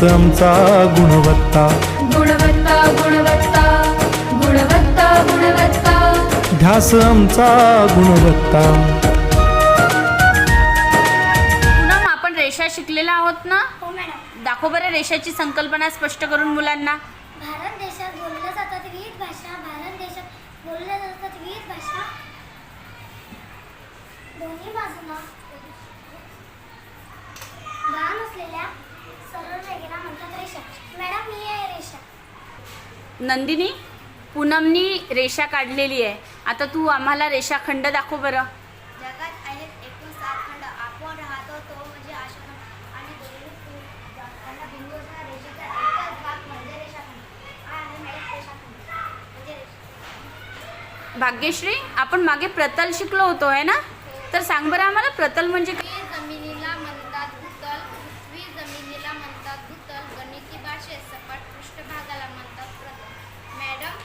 ध्यास आमचा गुणवत्ता. गुणवत्ता गुणवत्ता गुणवत्ता गुणवत्ता. ध्यास आमचा गुणवत्ता. पूनम आपण रेषा शिकलेला आहोत ना? हो मॅडम. दाखव बरं रेषाची संकल्पना स्पष्ट करून मुलांना. भारत देशात बोलल्या जातात विविध भाषा. भारत देशात बोलल्या जातात विविध भाषा. दोन्ही बाजूला. लहान असलेल्या सरळ रेगेला म्हणतात रेषा. मॅडम ही आहे रेषा. नंदिनी पूनमनी रेषा काढलेली आहे. आता तू आम्हाला रेषाखंड दाखव बरं. जगात आहेत एकूण सात खंड. आपण राहतो तो म्हणजे आश्रम आणि दोन्ही पु- त्यांना बिंदू असणारा रेषेचा एकच भाग म्हणजे रेषाखंड. रेषाखंड. म्हणजे रेषा. भाग्यश्री आपण मागे प्रतल शिकलो होतो आहे ना? तर सांग बरं आम्हाला प्रतल म्हणजे काय? पृथ्वी जमिनीला म्हणतात भूतल पृथ्वी जमिनीला म्हणतात भूतल गणिती भाषेत सपाट पृष्ठभागाला म्हणतात प्रतल मॅडम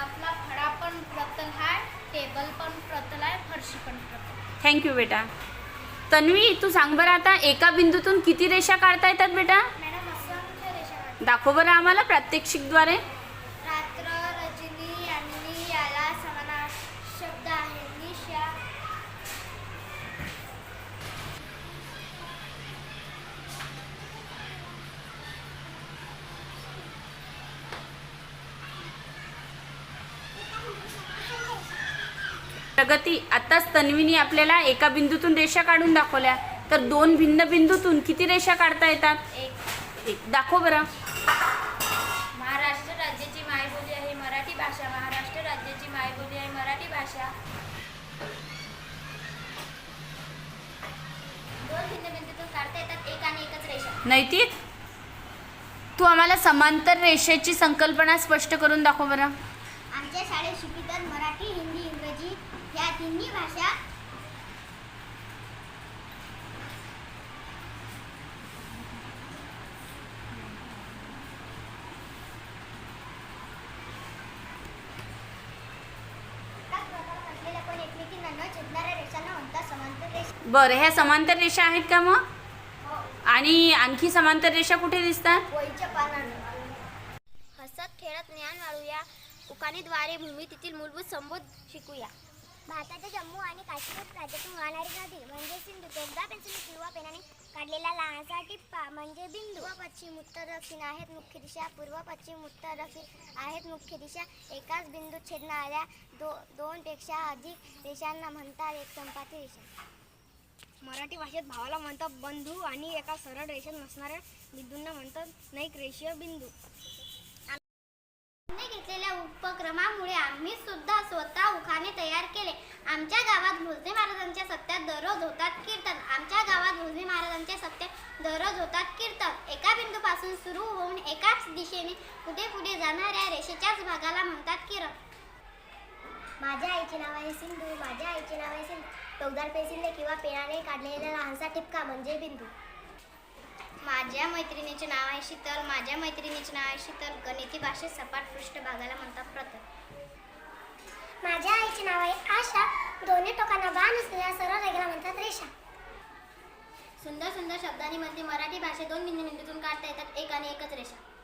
आपला फळा पण प्रतल आहे टेबल पण प्रतल आहे फरशी पण प्रतल थँक्यू बेटा. तन्वी तू सांग बरं आता एका बिंदूतून किती रेषा काढता येतात बेटा. दाखव बरं आम्हाला प्रात्यक्षिकद्वारे. प्रगती आताच तन्वीनी आपल्याला एका बिंदूतून रेषा काढून दाखवल्या. तर दोन भिन्न बिंदूतून किती रेषा काढता येतात? एक एक. दाखव बरं. महाराष्ट्र राज्याची मायबोली आहे मराठी भाषा. महाराष्ट्र राज्याची मायबोली आहे मराठी भाषा. दोन भिन्न बिंदूतून काढता येतात. एक आणि एकच रेषा. नैतिक? तू आम्हाला समांतर रेषेची संकल्पना स्पष्ट करून दाखव बरं. आमच्या शाळेत शिकवितात मराठी हिंदी इंग्रजी या तिन्ही भाषा बरं ह्या समांतर रेषा आहेत का मग? आणि आणखी समांतर रेषा कुठे दिसतात? हसत खेळत ज्ञान वाढूया. उकाणीद्वारे भूमितीतील मूलभूत संबोध शिकूया. भारताच्या जम्मू आणि काश्मीर राज्यातून वाहणारी नदी म्हणजे सिंधू एकदा पेन्सिल किंवा पेनाने काढलेला लहानसा टिप्पा म्हणजे बिंदू. पूर्व पश्चिम उत्तर दक्षिण आहेत मुख्य दिशा. पूर्व पश्चिम उत्तर दक्षिण आहेत मुख्य दिशा. एकाच बिंदूत छेदणाऱ्या दो दोनपेक्षा अधिक रेषांना म्हणतात एक संपाती रेषा मराठी भाषेत भावाला म्हणतात बंधू आणि एका सरळ रेषेत नसणाऱ्या बिंदूंना म्हणतात नैक रेषीय बिंदू. आमच्या गावात भोसले महाराजांच्या सत्यात दररोज होतात कीर्तन. आमच्या गावात भोसले महाराजांच्या सत्यात दररोज होतात कीर्तन. एका बिंदूपासून सुरू होऊन एकाच दिशेने पुढे पुढे जाणाऱ्या रेषेच्याच भागाला म्हणतात किरण. माझ्या आईचे नाव आहे सिंधू माझ्या आईचे नाव आहे सिंधू टोकदार पेन्सिलने किंवा पेनाने काढलेला लहानसा टिपका म्हणजे बिंदू. माझ्या मैत्रिणीचे नाव आहे शीतल. माझ्या मैत्रिणीचे नाव आहे शीतल. गणिती भाषेत सपाट पृष्ठभागाला म्हणतात प्रतल. माझ्या आईचे नाव आहे आशा. दोन्ही टोकांना बाण असलेल्या सरळ रेगेला म्हणतात रेषा. सुंदर सुंदर शब्दांनी मध्ये मराठी भाषेत दोन बिंदू बिंदूतून काढता येतात. एक आणि एकच रेषा.